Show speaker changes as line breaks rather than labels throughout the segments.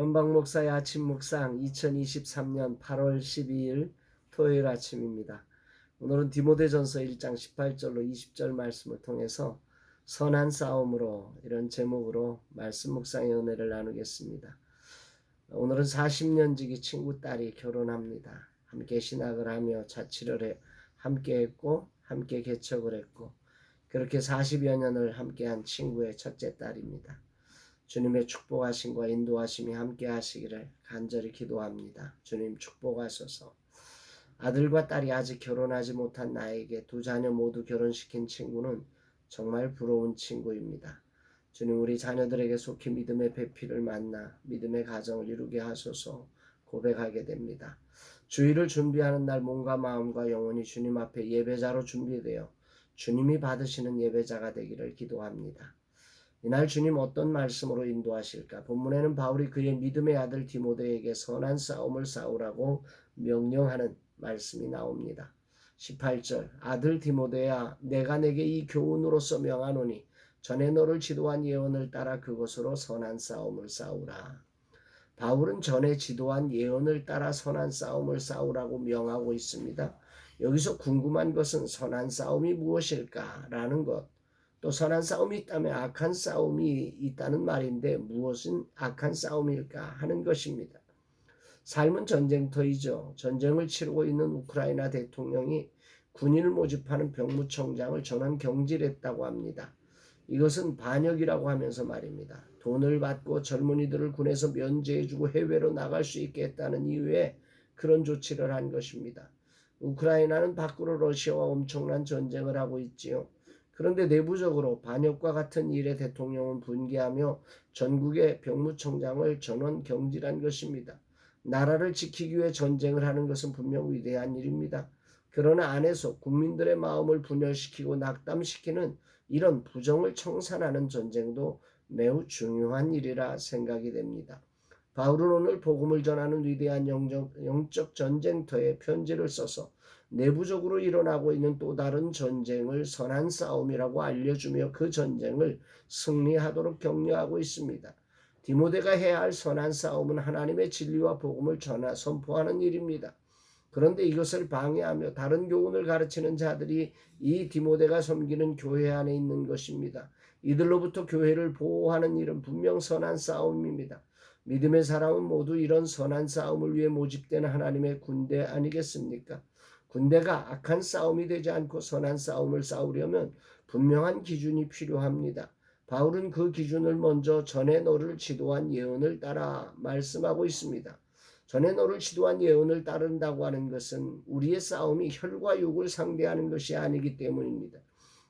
현방 목사의 아침 묵상 2023년 8월 12일 토요일 아침입니다. 오늘은 디모데전서 1장 18절로 20절 말씀을 통해서 선한 싸움으로 이런 제목으로 말씀 묵상의 은혜를 나누겠습니다. 오늘은 40년 지기 친구 딸이 결혼합니다. 함께 신학을 하며 자취를 해 함께 했고 함께 개척을 했고 그렇게 40여 년을 함께한 친구의 첫째 딸입니다. 주님의 축복하심과 인도하심이 함께 하시기를 간절히 기도합니다. 주님 축복하소서. 아들과 딸이 아직 결혼하지 못한 나에게 두 자녀 모두 결혼시킨 친구는 정말 부러운 친구입니다. 주님 우리 자녀들에게 속히 믿음의 배필을 만나 믿음의 가정을 이루게 하소서 고백하게 됩니다. 주일을 준비하는 날 몸과 마음과 영혼이 주님 앞에 예배자로 준비되어 주님이 받으시는 예배자가 되기를 기도합니다. 이날 주님 어떤 말씀으로 인도하실까? 본문에는 바울이 그의 믿음의 아들 디모데에게 선한 싸움을 싸우라고 명령하는 말씀이 나옵니다. 18절 아들 디모데야 내가 내게 이 교훈으로서 명하노니 전에 너를 지도한 예언을 따라 그것으로 선한 싸움을 싸우라. 바울은 전에 지도한 예언을 따라 선한 싸움을 싸우라고 명하고 있습니다. 여기서 궁금한 것은 선한 싸움이 무엇일까라는 것. 또 선한 싸움이 있다면 악한 싸움이 있다는 말인데 무엇은 악한 싸움일까 하는 것입니다. 삶은 전쟁터이죠. 전쟁을 치르고 있는 우크라이나 대통령이 군인을 모집하는 병무청장을 전원 경질했다고 합니다. 이것은 반역이라고 하면서 말입니다. 돈을 받고 젊은이들을 군에서 면제해주고 해외로 나갈 수 있게 했다는 이유에 그런 조치를 한 것입니다. 우크라이나는 밖으로 러시아와 엄청난 전쟁을 하고 있지요. 그런데 내부적으로 반역과 같은 일에 대통령은 분개하며 전국의 병무청장을 전원 경질한 것입니다. 나라를 지키기 위해 전쟁을 하는 것은 분명 위대한 일입니다. 그러나 안에서 국민들의 마음을 분열시키고 낙담시키는 이런 부정을 청산하는 전쟁도 매우 중요한 일이라 생각이 됩니다. 바울은 오늘 복음을 전하는 위대한 영적, 영적 전쟁터에 편지를 써서 내부적으로 일어나고 있는 또 다른 전쟁을 선한 싸움이라고 알려주며 그 전쟁을 승리하도록 격려하고 있습니다. 디모데가 해야 할 선한 싸움은 하나님의 진리와 복음을 전하 선포하는 일입니다. 그런데 이것을 방해하며 다른 교훈을 가르치는 자들이 이 디모데가 섬기는 교회 안에 있는 것입니다. 이들로부터 교회를 보호하는 일은 분명 선한 싸움입니다. 믿음의 사람은 모두 이런 선한 싸움을 위해 모집된 하나님의 군대 아니겠습니까? 군대가 악한 싸움이 되지 않고 선한 싸움을 싸우려면 분명한 기준이 필요합니다. 바울은 그 기준을 먼저 전에 너를 지도한 예언을 따라 말씀하고 있습니다. 전에 너를 지도한 예언을 따른다고 하는 것은 우리의 싸움이 혈과 육을 상대하는 것이 아니기 때문입니다.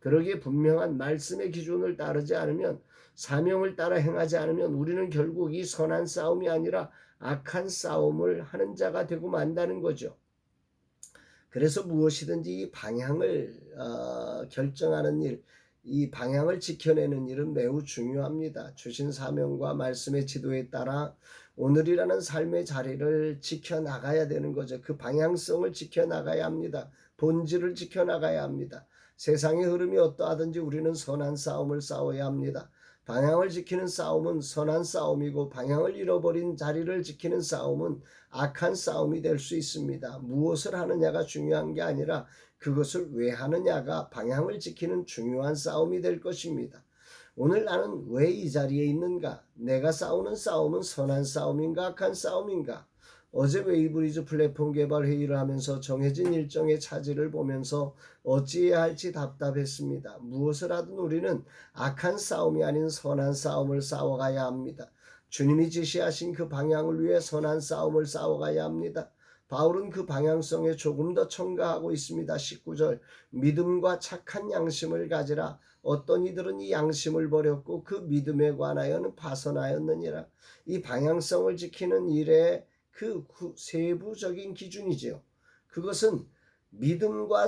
그러기에 분명한 말씀의 기준을 따르지 않으면 사명을 따라 행하지 않으면 우리는 결국 이 선한 싸움이 아니라 악한 싸움을 하는 자가 되고 만다는 거죠. 그래서 무엇이든지 이 방향을 어, 결정하는 일, 이 방향을 지켜내는 일은 매우 중요합니다. 주신 사명과 말씀의 지도에 따라 오늘이라는 삶의 자리를 지켜나가야 되는 거죠. 그 방향성을 지켜나가야 합니다. 본질을 지켜나가야 합니다. 세상의 흐름이 어떠하든지 우리는 선한 싸움을 싸워야 합니다. 방향을 지키는 싸움은 선한 싸움이고 방향을 잃어버린 자리를 지키는 싸움은 악한 싸움이 될 수 있습니다. 무엇을 하느냐가 중요한 게 아니라 그것을 왜 하느냐가 방향을 지키는 중요한 싸움이 될 것입니다. 오늘 나는 왜 이 자리에 있는가? 내가 싸우는 싸움은 선한 싸움인가 악한 싸움인가? 어제 웨이브리즈 플랫폼 개발 회의를 하면서 정해진 일정의 차질을 보면서 어찌해야 할지 답답했습니다. 무엇을 하든 우리는 악한 싸움이 아닌 선한 싸움을 싸워가야 합니다. 주님이 지시하신 그 방향을 위해 선한 싸움을 싸워가야 합니다. 바울은 그 방향성에 조금 더 첨가하고 있습니다. 19절 믿음과 착한 양심을 가지라 어떤 이들은 이 양심을 버렸고 그 믿음에 관하여는 파선하였느니라. 이 방향성을 지키는 일에 그 세부적인 기준이지요. 그것은 믿음과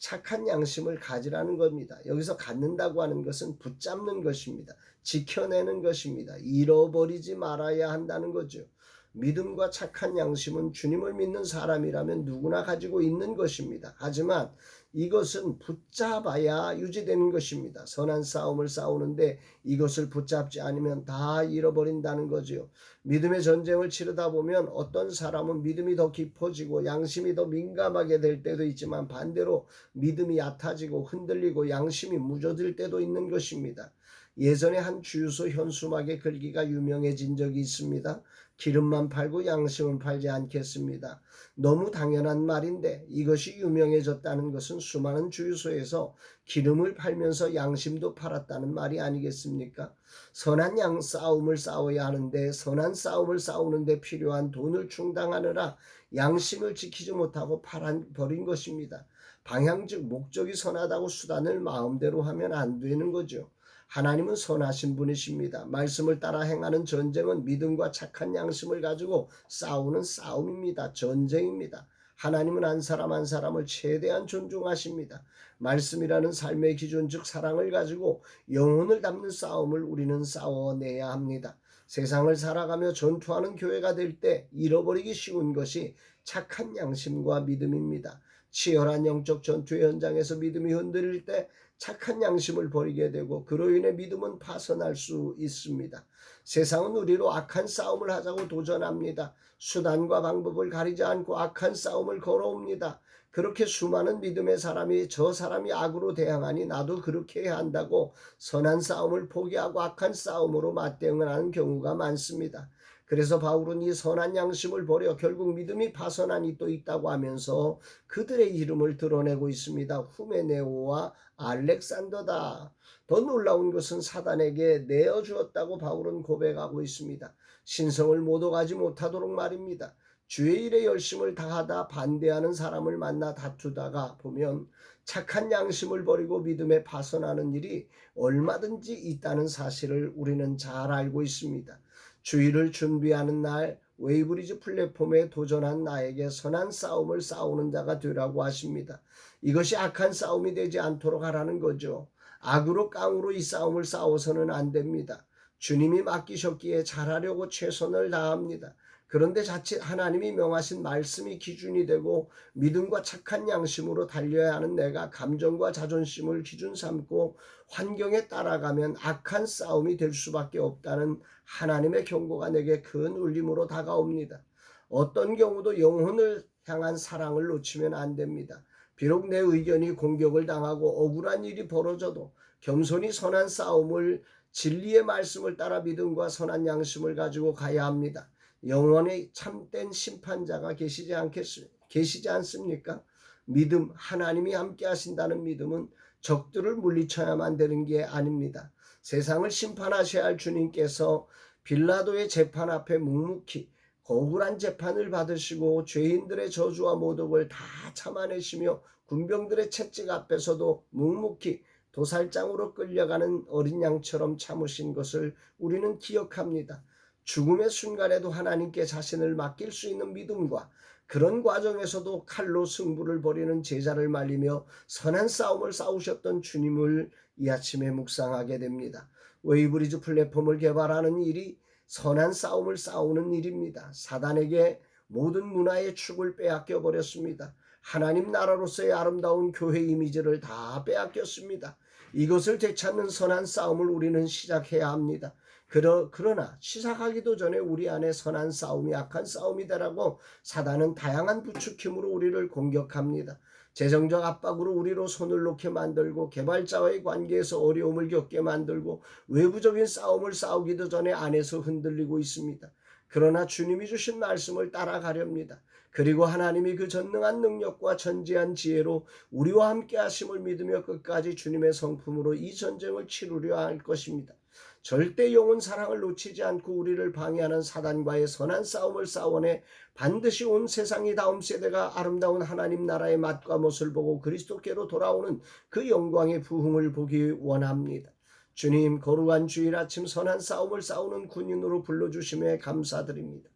착한 양심을 가지라는 겁니다. 여기서 갖는다고 하는 것은 붙잡는 것입니다. 지켜내는 것입니다. 잃어버리지 말아야 한다는 거죠. 믿음과 착한 양심은 주님을 믿는 사람이라면 누구나 가지고 있는 것입니다. 하지만 이것은 붙잡아야 유지되는 것입니다. 선한 싸움을 싸우는데 이것을 붙잡지 않으면 다 잃어버린다는 거지요. 믿음의 전쟁을 치르다 보면 어떤 사람은 믿음이 더 깊어지고 양심이 더 민감하게 될 때도 있지만 반대로 믿음이 얕아지고 흔들리고 양심이 무뎌질 때도 있는 것입니다. 예전에 한 주유소 현수막의 글귀가 유명해진 적이 있습니다. 기름만 팔고 양심은 팔지 않겠습니다. 너무 당연한 말인데 이것이 유명해졌다는 것은 수많은 주유소에서 기름을 팔면서 양심도 팔았다는 말이 아니겠습니까? 선한 양 싸움을 싸워야 하는데 선한 싸움을 싸우는데 필요한 돈을 충당하느라 양심을 지키지 못하고 팔아 버린 것입니다. 방향 즉 목적이 선하다고 수단을 마음대로 하면 안 되는 거죠. 하나님은 선하신 분이십니다. 말씀을 따라 행하는 전쟁은 믿음과 착한 양심을 가지고 싸우는 싸움입니다. 전쟁입니다. 하나님은 한 사람 한 사람을 최대한 존중하십니다. 말씀이라는 삶의 기준 즉 사랑을 가지고 영혼을 담는 싸움을 우리는 싸워내야 합니다. 세상을 살아가며 전투하는 교회가 될 때 잃어버리기 쉬운 것이 착한 양심과 믿음입니다. 치열한 영적 전투의 현장에서 믿음이 흔들릴 때 착한 양심을 버리게 되고 그로 인해 믿음은 파선할 수 있습니다. 세상은 우리로 악한 싸움을 하자고 도전합니다. 수단과 방법을 가리지 않고 악한 싸움을 걸어옵니다. 그렇게 수많은 믿음의 사람이 저 사람이 악으로 대항하니 나도 그렇게 해야 한다고 선한 싸움을 포기하고 악한 싸움으로 맞대응을 하는 경우가 많습니다. 그래서 바울은 이 선한 양심을 버려 결국 믿음이 파선한 이도 있다고 하면서 그들의 이름을 드러내고 있습니다. 후메네오와 알렉산더다. 더 놀라운 것은 사단에게 내어 주었다고 바울은 고백하고 있습니다. 신성을 못 오가지 못하도록 말입니다. 주의 일에 열심을 다하다 반대하는 사람을 만나 다투다가 보면 착한 양심을 버리고 믿음에 파선하는 일이 얼마든지 있다는 사실을 우리는 잘 알고 있습니다. 주의를 준비하는 날 웨이브리지 플랫폼에 도전한 나에게 선한 싸움을 싸우는 자가 되라고 하십니다. 이것이 악한 싸움이 되지 않도록 하라는 거죠. 악으로 깡으로 이 싸움을 싸워서는 안 됩니다. 주님이 맡기셨기에 잘하려고 최선을 다합니다. 그런데 자칫 하나님이 명하신 말씀이 기준이 되고 믿음과 착한 양심으로 달려야 하는 내가 감정과 자존심을 기준 삼고 환경에 따라가면 악한 싸움이 될 수밖에 없다는 하나님의 경고가 내게 큰 울림으로 다가옵니다. 어떤 경우도 영혼을 향한 사랑을 놓치면 안 됩니다. 비록 내 의견이 공격을 당하고 억울한 일이 벌어져도 겸손히 선한 싸움을 진리의 말씀을 따라 믿음과 선한 양심을 가지고 가야 합니다. 영원의 참된 심판자가 계시지 않겠 계시지 않습니까? 믿음 하나님이 함께 하신다는 믿음은 적들을 물리쳐야만 되는 게 아닙니다. 세상을 심판하셔야 할 주님께서 빌라도의 재판 앞에 묵묵히 억울한 재판을 받으시고 죄인들의 저주와 모독을 다 참아내시며 군병들의 채찍 앞에서도 묵묵히 도살장으로 끌려가는 어린 양처럼 참으신 것을 우리는 기억합니다. 죽음의 순간에도 하나님께 자신을 맡길 수 있는 믿음과 그런 과정에서도 칼로 승부를 벌이는 제자를 말리며 선한 싸움을 싸우셨던 주님을 이 아침에 묵상하게 됩니다. 웨이브리즈 플랫폼을 개발하는 일이 선한 싸움을 싸우는 일입니다. 사단에게 모든 문화의 축을 빼앗겨 버렸습니다. 하나님 나라로서의 아름다운 교회 이미지를 다 빼앗겼습니다. 이것을 되찾는 선한 싸움을 우리는 시작해야 합니다. 그러, 그러나 시작하기도 전에 우리 안에 선한 싸움이 악한 싸움이다라고 사단은 다양한 부추김으로 우리를 공격합니다. 재정적 압박으로 우리로 손을 놓게 만들고 개발자와의 관계에서 어려움을 겪게 만들고 외부적인 싸움을 싸우기도 전에 안에서 흔들리고 있습니다. 그러나 주님이 주신 말씀을 따라가렵니다. 그리고 하나님이 그 전능한 능력과 전지한 지혜로 우리와 함께 하심을 믿으며 끝까지 주님의 성품으로 이 전쟁을 치르려 할 것입니다. 절대 영혼 사랑을 놓치지 않고 우리를 방해하는 사단과의 선한 싸움을 싸워내 반드시 온 세상이 다음 세대가 아름다운 하나님 나라의 맛과 멋을 보고 그리스도께로 돌아오는 그 영광의 부흥을 보기 원합니다. 주님 거룩한 주일 아침 선한 싸움을 싸우는 군인으로 불러주심에 감사드립니다.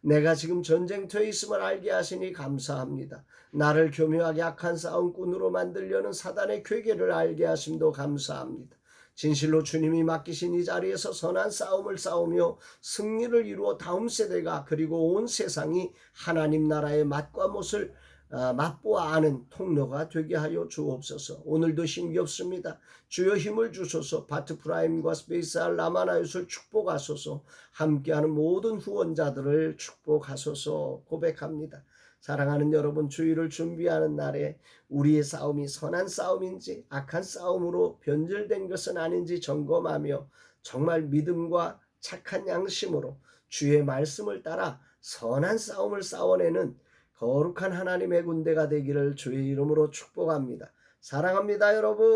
내가 지금 전쟁터에 있음을 알게 하시니 감사합니다. 나를 교묘하게 악한 싸움꾼으로 만들려는 사단의 괴계를 알게 하심도 감사합니다. 진실로 주님이 맡기신 이 자리에서 선한 싸움을 싸우며 승리를 이루어 다음 세대가 그리고 온 세상이 하나님 나라의 맛과 멋을 아, 맛보아하는 통로가 되게 하여 주옵소서. 오늘도 힘겹습니다. 주여 힘을 주소서. 바트 프라임과 스페이스알 라마나웃을 축복하소서. 함께하는 모든 후원자들을 축복하소서 고백합니다. 사랑하는 여러분 주의를 준비하는 날에 우리의 싸움이 선한 싸움인지 악한 싸움으로 변질된 것은 아닌지 점검하며 정말 믿음과 착한 양심으로 주의 말씀을 따라 선한 싸움을 싸워내는 거룩한 하나님의 군대가 되기를 주의 이름으로 축복합니다. 사랑합니다, 여러분.